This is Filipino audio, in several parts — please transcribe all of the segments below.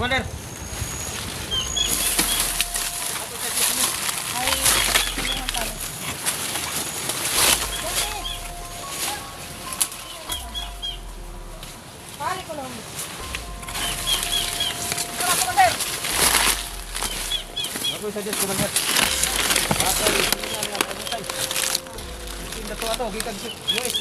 Commander. Ay, tulungan tayo. Pare ko lang. Ito na, Commander. Ako sa Diyos, Commander. Ako, tingnan nga ako tay. Kinda to ato, gikan si US.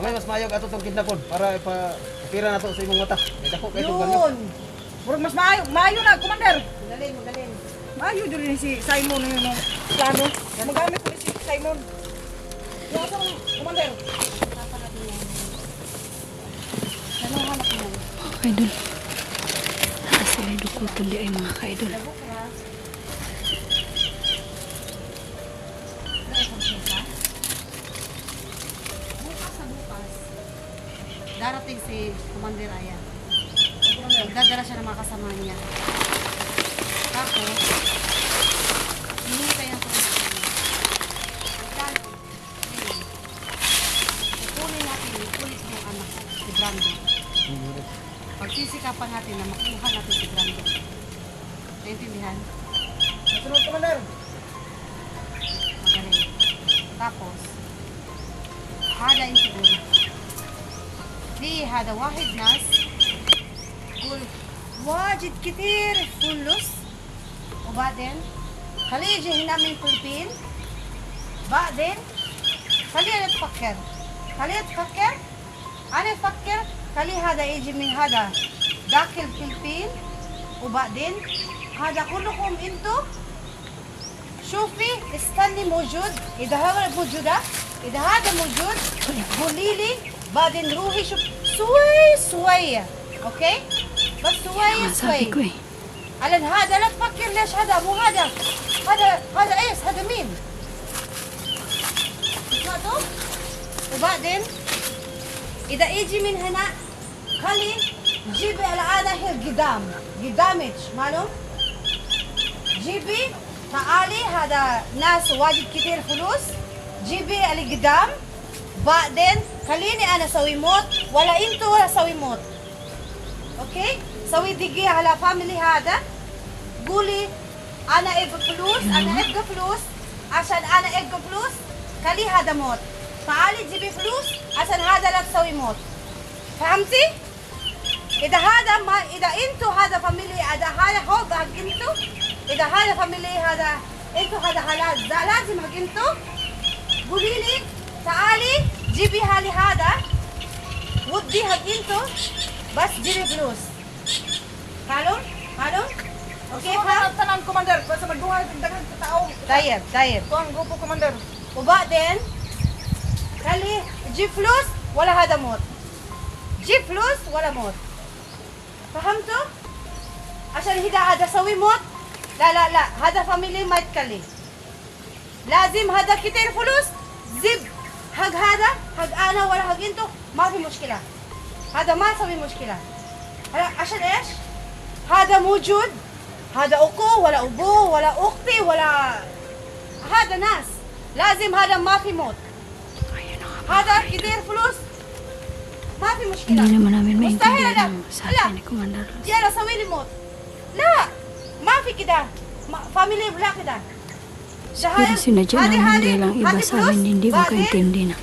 Amay mas mayog ato tong kidnapon para ipa pira na to sa imong mata. Kay dako kay tong ganyo. Murag mas maayo, maayo na, Commander. Magaling, magaling. Maayo din rin si Simon yun ang plano. Magamit ko rin si Simon. Yung asang, Commander. Kaidol. Sila dukuton di ay mga kaidol. Darating si Commander Aya Magdadala siya ng mga kasama niya. Tapos, hinihintay ang tulong sa kanya. Magkano? Ngayon, kukunin natin yung pulis ng anak, si Brando. Pagsisikapan natin na makuha natin si Brando. Naintindihan? Sunod, Commander. Magaling. Tapos, هذا انت قولي في هذا واحد ناس قول واجد كتير فلوس وبعدين خليه يجي هنا من الفلبين بعدين خليه يتفكر. خليه يتفكر. أنا أفكر خليه هذا يجي من هذا ذاك الفلبين وبعدين هذا كلكم أنتم شوفي استني موجود. إذا هذا موجودة إذا هذا موجود قولي لي. بعدين روحي شوف. شوي شوية أوكي؟ بس شوي eh. على هذا لا تفكر ليش هذا مو هذا. هذا هذا إيش؟ هذا مين سمعتوا وبعدين؟ إذا يجي من هنا خلي جيبي الان هي قدام. قدامك معلوم؟ جيبي تعالي هذا ناس واجد كتير فلوس. جيبي اللي قدام. بعدين خليني أنا أسوي موت ولا أنتوا ولا أسوي موت. أوكي؟ سوي دقيقة على فاميلي هذا. قولي أنا أبغى فلوس أنا أبغى فلوس عشان أنا أبغى فلوس. خلي هذا موت. تعالي جيبي فلوس عشان هذا لا تسوي موت. فهمتي؟ إذا هذا ما إذا أنتوا هذا فاميلي اذا هذا حب حق أنتوا إذا هذا فاميلي هذا أنتوا هذا حلال ده لازم حق أنتوا قولي لي تعالي جيبي هالي هذا. ودي حق أنتوا بس جيبي فلوس معلوم معلوم أوكي daghang tao. طيب طيب. Commander. وبعدين خلي جيب فلوس ولا هذا موت. جيب فلوس ولا موت. فهمتوا؟ عشان هذا هذا سوي موت. لا لا لا هذا فاميلي ما يتكلم. لازم هذا كتير فلوس. زب. حق هذا حق أنا ولا حق أنتوا ما في مشكلة. هذا ما يسوي مشكلة. عشان إيش؟ هذا موجود. هذا أخو ولا أبوه ولا أختي ولا هذا ناس. لازم هذا ما في موت. هذا يدير فلوس. ما في مشكلة. مستحيل لا. لا. يلا سوي لي موت. لا. ما في كده. فاميلي لا كده. إذا هذه هذه هذه إبا سابين دين ديبا كنتين دينا.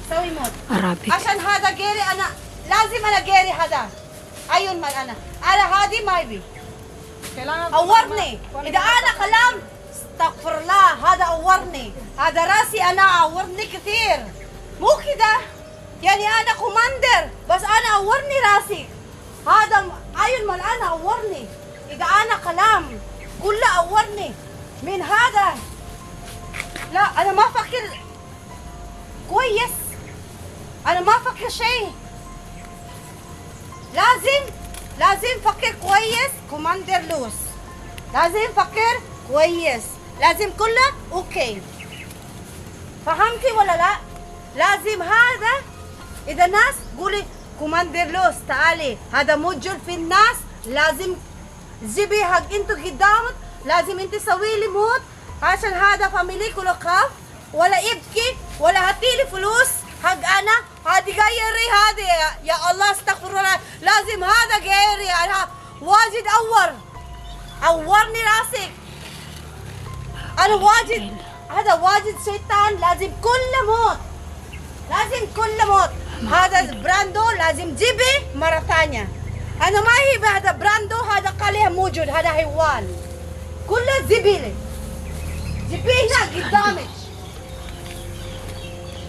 الرابط عشان هذا غيري أنا لازم أنا غيري هذا. أيون ما أنا. أنا هذه ما يبي. عورني إذا أنا كلام استغفر الله هذا عورني هذا راسي أنا عورني كثير. مو كده؟ يعني أنا كوماندر بس أنا عورني راسي. هذا أيون مال أنا عورني إذا أنا كلام كله عورني من هذا. لا أنا ما أفكر. كويس. أنا ما أفكر شيء. لازم لازم فكر كويس كوماندر لوس. لازم فكر كويس. لازم كله أوكي. فهمتي ولا لا؟ لازم هذا إذا ناس قولي كوماندر لوس تعالي. هذا موجود في الناس. لازم جيبي حق أنتوا قدامك. لازم انت تسوي لي موت عشان هذا فاميلي كله خاف. ولا يبكي ولا هاتيلي فلوس. حق أنا؟ هذه غيري هذه يا- الله استغفر الله. لازم هذا غيري أنا واجد أور. أورني راسك. أنا واجد هذا واجد شيطان. لازم كل موت. لازم كل موت. هذا براندو لازم جيبي مرة ثانية. أنا ما هي بهذا براندو هذا قالها موجود هذا حيوان. كله زبيلة جيبيه هنا قدامك؟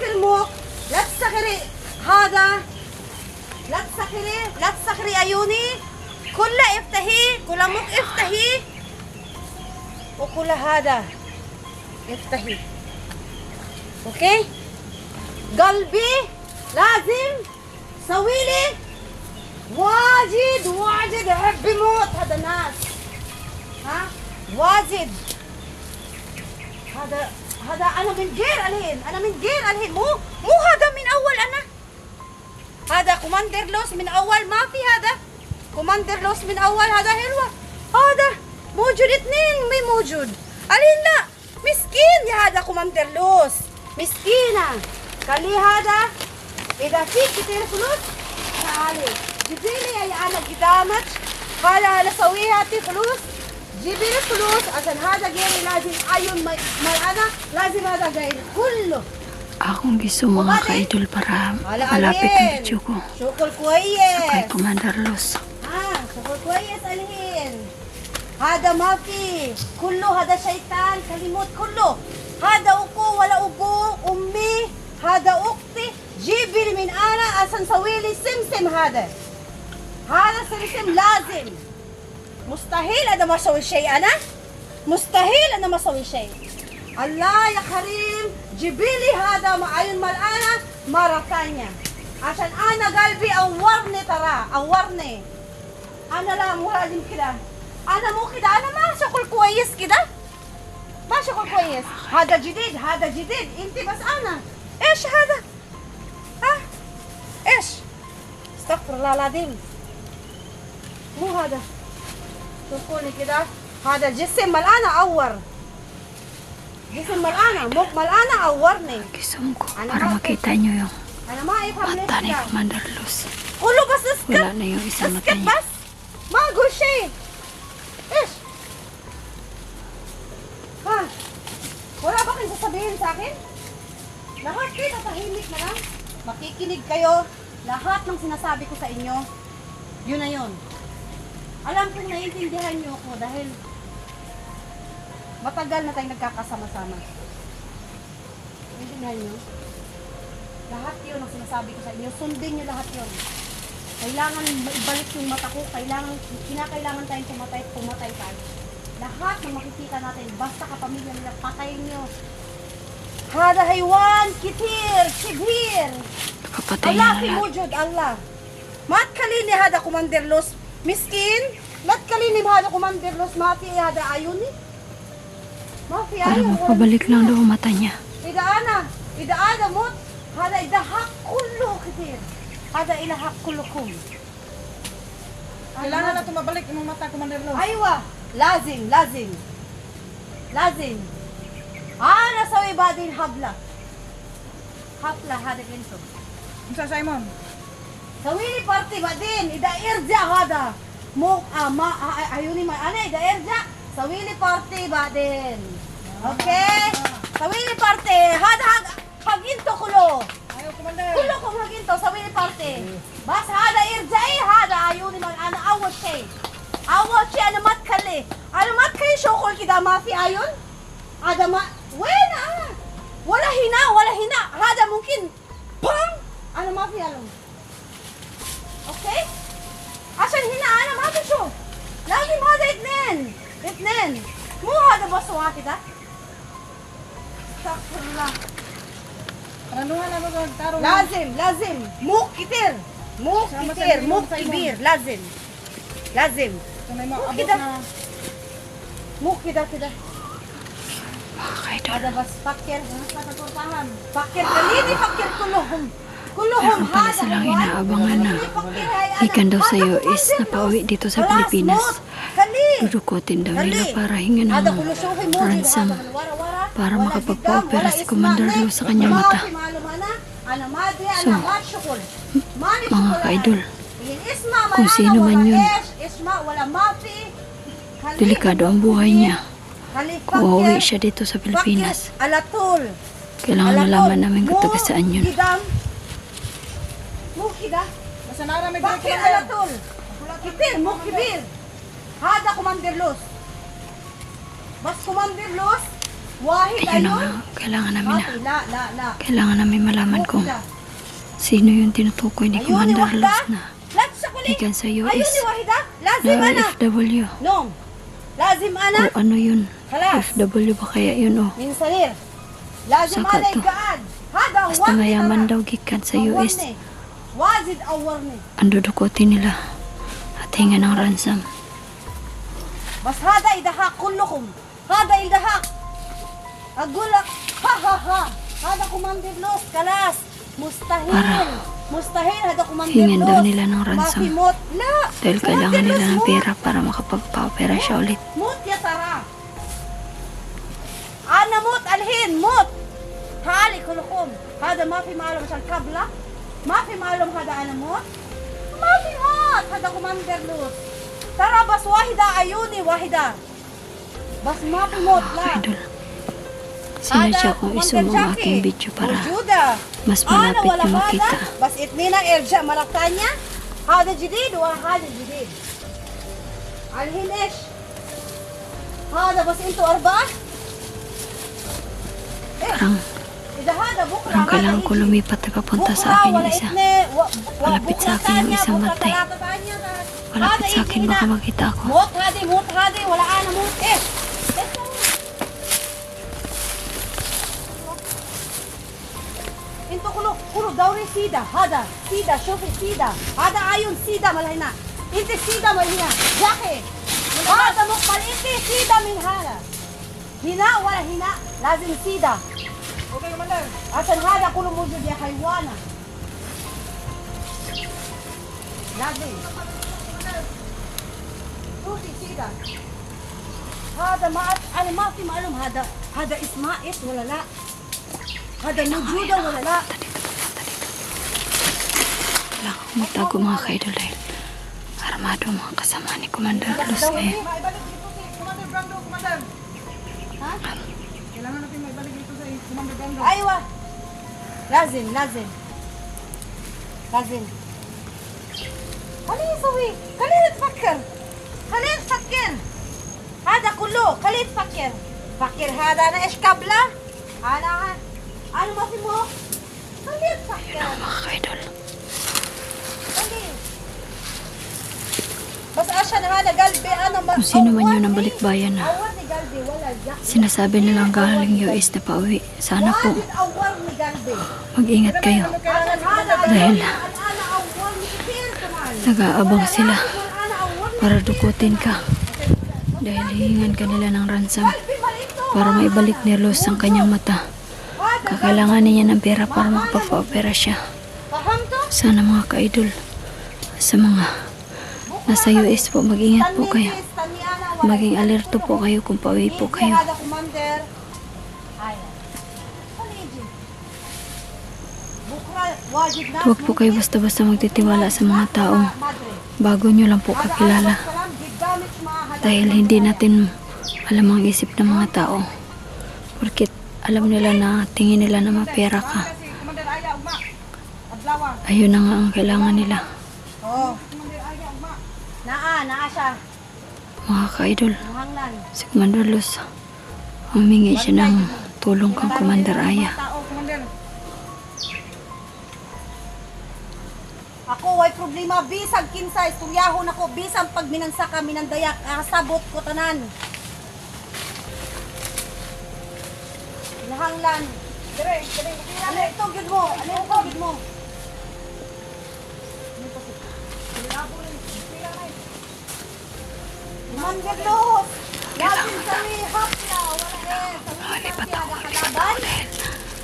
تسكر موق لا تسكري هذا. لا تسكري لا تسكري عيوني. كلها افتحي. كل موق افتحي. وكل هذا افتحي. أوكي؟ قلبي لازم سوي لي واجد واجد. أحب يموت هذا الناس. ها؟ واجد. هذا هذا أنا من غير الحين أنا من غير الحين مو مو هذا من أول أنا. هذا كوماندر لوس من أول. ما في هذا. كوماندر لوس من أول. هذا حلوة. هذا موجود. اثنين مي موجود. الحين لا. مسكين يا هذا كوماندر لوس. مسكينة. خلي هذا إذا في كثير فلوس تعالي. جيبي لي يا أنا قدامك. هذا أنا اسويها فلوس Cebine Kulus, asan hada gayri lazim ayon marana, lazim hada gayri kullo. Akong gusto mga kaidol para malapit ang video ko. Sukol ko yes. Sa kay Commander Los. Ah, sukol ko yes, alhin. Hada mafi, kullo hada syaitan, kalimot kullo. Hada uko, wala ugo, ummi, hada ukti, jibil min ana, asan sawili simsim hada. Hada simsim lazim. مستحيل أنا ما أسوي شيء أنا مستحيل أنا ما أسوي شيء. الله يا كريم جيبي لي هذا مع عين ملقانة مرة ثانية. عشان أنا قلبي أورني ترى أورني. أنا لا مو لازم كده. أنا مو كده أنا ما شغل كويس كده. ما شغل كويس. هذا جديد هذا جديد. أنت بس أنا. إيش هذا؟ ها؟ إيش؟ استغفر الله العظيم. مو هذا. شوفوني كده هذا جسم ملقانة أور جسم ملقانة مو ملقانة أورني Gusto ko para makita nyo yung أنا ما أفهم ليش mata ni كده Commander Los. قولوا بس اسكت Wala na yung isang mata اسكت niya. بس ما اقول شيء ايش ها wala ba kayong sasabihin sa akin? Lahat kayo tatahimik na lang. Makikinig kayo. Lahat ng sinasabi ko sa inyo, yun na yun. Alam kong naiintindihan niyo ako dahil matagal na tayong nagkakasama-sama. Naiintindihan niyo? Lahat yun ang sinasabi ko sa inyo. Sundin niyo lahat yun. Kailangan maibalik yung mata ko. Kailangan, kinakailangan tayong pumatay at pumatay tayo. Lahat ng makikita natin, basta kapamilya nila, patayin niyo. Hada haywan, kitir, kibir. Papatayin Allah, lahat. Allah. Mat kalini hada kumandir los Miskin, ba't kalinim hada kumandir los mati hada ayon ni? Mafi ayon. Parang pabalik lang daw mata niya. Idaana, idaana mo, hada idahak kulo kitin. Hada ilahak kulo kum. Kailangan na tumabalik imong mata kumandir los. Aywa, ah. lazim, lazim. Lazim. Ah, nasa ibadin habla. Habla hada ginto. Unsa Simon? Kawili party ba din? Ida erja hada. Mo ama ayuni ma ah, ana ah, ida erja. Sawili party ba din? Okay? Sawili party. Hada hag haginto kulo. Ayo commander. Kulo ko haginto sawili party. Bas hada erja eh hada ayuni ma ana awat shay. Eh. Awat shay ana mat kali. Ana mat kali shokol kida ma fi ayun. Adama wena. Wala hina wala hina. Hada mungkin pam ana ma fi ayun. هذا شوف لازم هذا اثنين. اثنين. مو هذا بس واحدة. استغفر الله. لازم لازم. مو كثير مو كثير مو كبير. لازم. لازم. مو كده. مو كده كده. هذا بس فكر. فكر خليني فكر كلهم. Meron pala silang inaabangan na ikan daw sa US na pauwi dito sa Pilipinas. Kali. Dudukutin daw nila para hingan ng ransom para makapagpa-opera si Commander Lu sa kanyang mata. So, mga ka-idol, kung sino man yun, delikado ang buhay niya. Kung uuwi siya dito sa Pilipinas, kailangan malaman namin kung taga saan yun. Hida. Basta nara may Bakit Commander. alatul? Kipir mo kibir. Hada Commander Los. Bas Commander Los. Wahid Ayun na nga, ayun. kailangan namin na. La, la, la. Kailangan namin malaman kung sino yung tinutukoy ni Ayun ni Commander Wahida. Luz na Lat sa kuli. ikan sa Ayun US ni Wahida. na Lazim ana. OFW. Nom. Lazim ana. O ano yun? Halas. OFW ba kaya yun o? Min salir. Lazim Saka ana to. ikaan. Hada ang Basta wahid mayaman ana. daw gikan sa Ang US. Ang dudukutin nila at hinga ng ransom. Mas hada idaha kulukum. Hada idaha. Agulak. Ha ha ha. Hada kumandir los. Kalas. Mustahil. Para Mustahil hada kumandir Hingin daw nila ng ransom. Mot. La. Dahil kailangan nila ng pera para makapagpapera siya ulit. Mot ya tara. Ana mot alhin mot. Hali kulukum. Hada ma fi maalam siyang kabla. Mafi malum hada anamot. Mafi mot hada commander lut. Tara bas wahida ayuni wahida. Bas mafi mot la. Sinadya kong isum ang aking video para oh, mas ah, malapit na makita. Bas itnina erja malakanya. Hada jidid wa hada jidid. Alhin ish. Hada bas into arba. Eh. Parang kailangan ko يجي. lumipat na papunta sa بكرة akin yung ولا isa. اثنين و- و- Malapit بكرة sa akin yung ثانية، isang بكرة bantay. ثلاثة ثانية. Malapit هذا sa akin يجي baka هنا. makita ako. موت هذه موت هذه ولا أنا موت ايش؟ إيش هو؟ انتوا كله كله دوري سيدا هذا سيدا شوفي سيدا هذا عيون سيدا من هنا انت سيدا من هنا جاكي هذا مقبل انت سيدا من هنا هنا ولا هنا لازم سيدا Okay man lang. Asan hada kulo mo jud ya haywana. Lagi. Tuti sida. Hada maat ani ma fi maalum hada hada isma'it wala la. Hada nujuda wala la. Wala akong matago mga kaidol dahil armado mga kasama ni Commander Luz ngayon. Eh. Commander Brando, Commander! Ha? Kailangan natin may balik ايوه لازم لازم لازم خليه يسوي خليه يتفكر خليه يفكر هذا كله خليه يتفكر فكر هذا انا ايش قبله انا انا ما في مخ خليه يتفكر Mga ka-idol. خليه بس عشان هذا قلبي انا ما Kung sino man yun ang أورني- balikbayan na أورني قلبي ولا جا sinasabi nilang galing US na pauwi. sana po mag-ingat kayo dahil nag-aabang sila para dukutin ka dahil hihingan ka nila ng ransom para maibalik ni Rose ang kanyang mata. Kakailangan niya ng pera para makapagpa-opera siya. Sana mga kaidol sa mga nasa US po, mag-ingat po kayo. Maging alerto po kayo kung pauwi po kayo. Hi. Huwag po kayo basta-basta magtitiwala sa mga taong bago nyo lang po kakilala. Dahil hindi natin alam ang isip ng mga tao. Porkit alam nila na tingin nila na mapera ka. Ayun na nga ang kailangan nila. Naa, naa siya. Mga ka-idol, si Commander Luz, humingi siya ng tulong kang Commander Aya. Ako way problema bisag kinsa istoryahon ako bisag pag minansa ka minandayak kasabot ko tanan. Nahanglan. Dire, dire, dire. Ano ito gid mo? Ano ito gid mo? Commander Los. Lazim sawi hapla. Wala eh. Ada kalaban.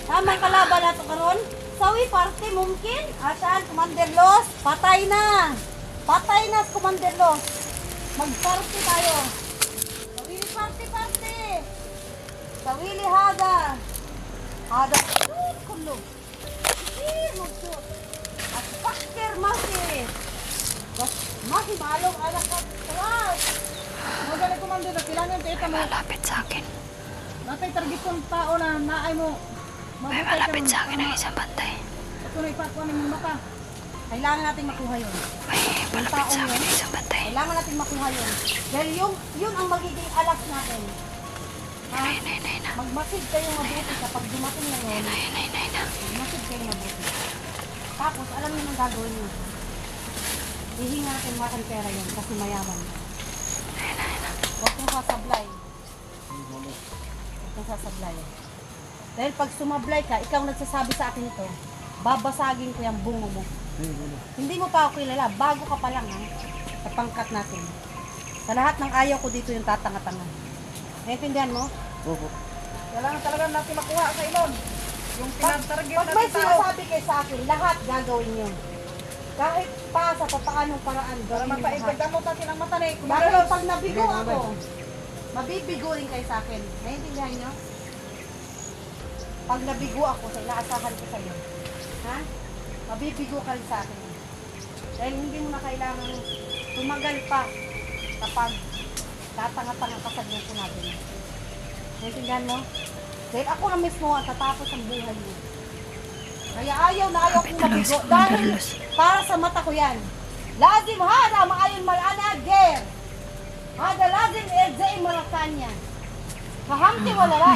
Tamang kalaban nato karon. Sawi party mungkin. Asan Commander Los? Patay na. Patay na Commander Los. Mag-party tayo. Sawili party party. Sawili hada. Hada. Shoot kulo. Sige, mag-shoot. At fakir masih. Bas, masih malong anak ko. Keras. Magaling commander na kailangan kita mo. Malapit sa akin. Natay target kong tao na naay mo. May malapit sa akin ang isang bantay. Ito na ipakuha ng mata. Kailangan natin makuha yun. May malapit sa akin ang isang bantay. Kailangan natin makuha yun. Dahil yung, yun ang magiging alas natin. Ha? Nay, nay, nay na. Magmasid kayo mabuti kapag dumating na yun. Nay, nay, nay na. Magmasid kayo mabuti. Tapos, alam niyo ang gagawin niyo. Hihinga natin mga pera yun kasi mayaman. Huwag kong sasablay. Huwag kong sasablay. Dahil pag sumablay ka, ikaw nagsasabi sa akin ito, babasagin ko yung bungo mo. Hindi mo pa ako kilala, bago ka pa lang ha, sa pangkat natin. Sa lahat ng ayaw ko dito yung tatanga-tanga. Naintindihan mo? Opo. Kailangan talaga natin makuha sa ilon. Yung may natin tao. sinasabi kayo sa akin, lahat gagawin nyo. Kahit pa sa papaanong paraan, Para gawin nyo lahat. mapaipagdamot natin ang mata Dahil pag nabigo ako, mabibigo rin kayo sa akin. Naiintindihan nyo? Pag nabigo ako sa inaasahan ko sa iyo, ha? Mabibigo ka rin sa akin. Dahil hindi mo na kailangan tumagal pa kapag tatanga-tanga ka sa grupo natin. Naiintindihan mo? Dahil ako na mismo ang tatapos ang buhay mo. Kaya ayaw na ayaw kong mabigo. Dahil para sa mata ko yan. Lazim hada maayon malana ger. Hada lazim edzai marakanya. Fahamti wala la?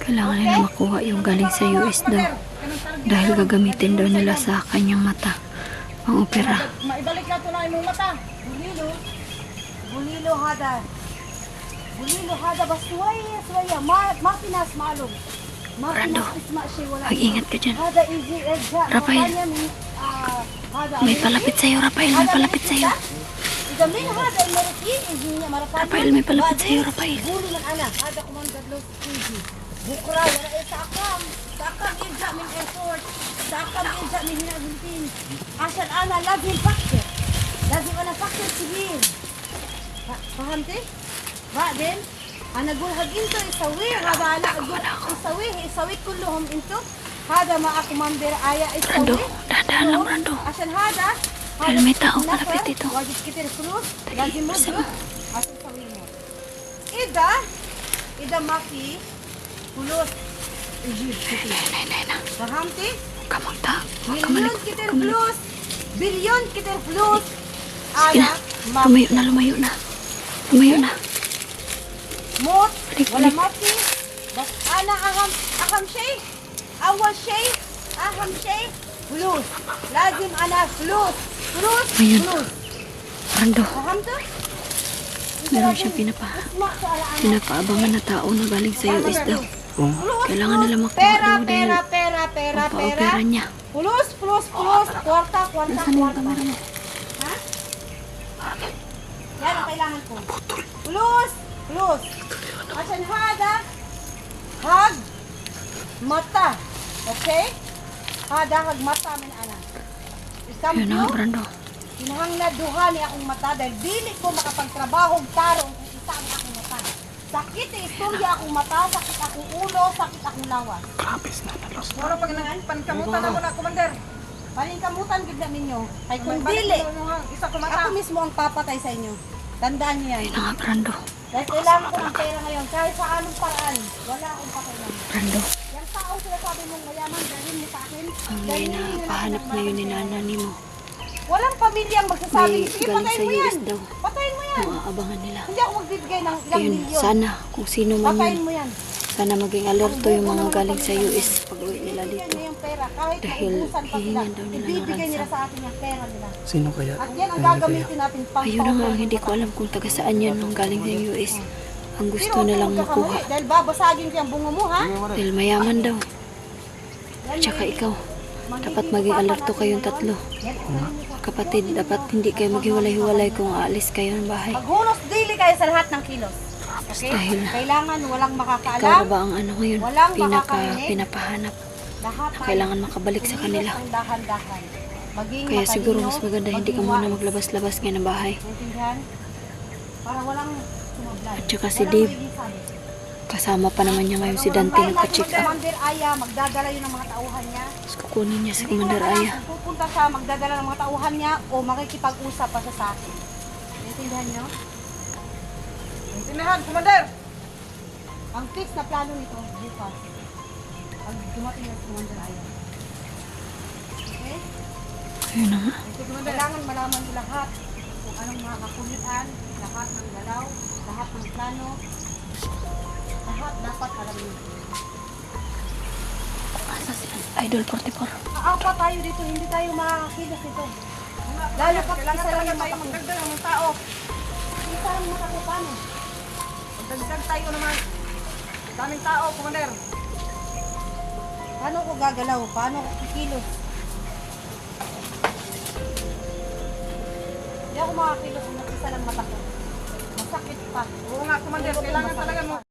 Kailangan nila makuha yung galing sa US daw. Dahil gagamitin daw nila sa kanyang mata. Pang opera. Maibalik na ito na imong mata. Bulilo. Bulilo hada. Bulilo hada baswaya swaya ma mapinas siya wala. Mag-ingat ka dyan. Rafael. May palapit sa'yo, Rafael. May palapit sa'yo. Rafael, may palapit sa'yo, Rafael. Gulo Bukra wala eh sa akam. Sa akam idja min effort. Sa akam idja min hinaguntin. Asan ana lazim fakir. Lazim ana fakir sibir. Pa- Paham ti? Ba din? Ana gulhag into isawi hada ana agul isawi isawi kulluhum into. Hada ma ako mamber aya isawi. Brando, dahan lang, Brando. Asan hada? May tao malapit dito. Wajib kitir krus. Lazim mo. Asan sawi mo? Ida, ida maki, pulos, ijib kitir. Nay, nay, nay na. Paham ti? Huwag ka magta. Huwag ka Milyon malik. kitir Huwag ka malik. plus, bilyon kitir plus. Sige na. Lumayo na, lumayo na. Lumayo na. mot, wala maki. Bas ana aham, aham shay, awal shay, aham shay, plus. Lazim ana plus, plus, plus. Brando, Paham to? meron siyang pinapa, pinapaabangan na tao na galing sa US daw. Oh. Plus, Kailangan nila makuha pera, daw dahil pera, pera, pera, pera. Niya. Plus, plus, plus. Kwarta, kwarta, Nasaan yung kwarta. camera mo? Ha? Yan ang kailangan ko. Plus, plus. Asan hada? Hag. Mata. Okay? Hada, hag mata, min ana. Isang Yun na, Brando. Kinahang na duha ni akong mata dahil dili ko makapagtrabaho tarong kung isa ang akong mata. Sakit ang istorya akong mata, sakit akong ulo, sakit akong lawas. Moro pag nang pankamutan ako na Commander. Palingkamutan gid namin nyo. Ay kung dili, isa ko mata. ako mismo ang papatay sa inyo. Tandaan niyo yan. Na nga, Brando. Dahil kailangan ko ng pera ngayon. Kahit sa anong paraan, wala akong pakialam. Brando. Yung tao sila sabi mong mayaman, dalhin mo sa akin. Ang Dalhin may mo napahanap ng ngayon ni mga nanani mo. Walang pamilyang magsasabi, May sige galing patayin sa mo yan. US daw. Patayin mo yan. Maabangan nila. Hindi ako magbibigay ng ilang Ayun, milyon. sana kung sino man Patayin yun, mo yan. sana maging alerto yung mga galing sa US pag uwi nila Ibibigay dito. niyo yung pera. Kahit Dahil maubusan pa sila, hihingan daw nila ng ibibigay nila sa atin yung pera nila. Sino kaya? At yan ang Ano kaya? gagamitin natin pang Ayun na nga, hindi ko alam kung taga saan yan nung galing sa US. Ang gusto Pero nilang huwag kang makuha. Dahil babasagin ko yung bungo mo, ha? Dahil mayaman daw. At saka ikaw, Dapat maging alerto kayong tatlo. Kapatid, dapat hindi kayo maghiwalay-hiwalay kung aalis kayo ng bahay. Maghunos daily kayo sa lahat ng kilos. Okay? Dahil Kailangan walang ikaw makakaalam. na ba ang ano ngayon? Walang Pinaka pinapahanap. Lahat. Kailangan makabalik sa kanila. Ang dahan-dahan. Maging Kaya siguro mas maganda hindi ka muna maglabas-labas ngayon ng bahay. Para walang. At saka si Dave. Kasama pa naman niya ngayon si Dante nagpa-check up. Commander Aya, magdadala yun ng mga tauhan niya. Tapos kukunin niya si ko Commander Aya. pupunta siya, magdadala ng mga tauhan niya o makikipag-usap pa siya sa akin. Naintindihan niyo? Intindihan, Commander! Ang fix na plano nito, bukas. Pag dumating na si Commander Aya. Okay? Ayun na nga. Kailangan malaman niyo lahat kung anong mga kakulitan, lahat ng galaw, lahat ng plano, lahat dapat alam niyo. Asa si Idol 44. Aapa tayo dito, hindi tayo makakakilos dito. Lalo Kailangan isa lang yung tayo magdagdag ng mga tao. Yung matapo, paano? Magdagdag tayo naman. Daming tao, Commander. Paano ko gagalaw? Paano ko kikilos? Hindi ako makakilos kung isa lang matapo. Masakit pa. Oo nga, Commander. Kailangan talaga mo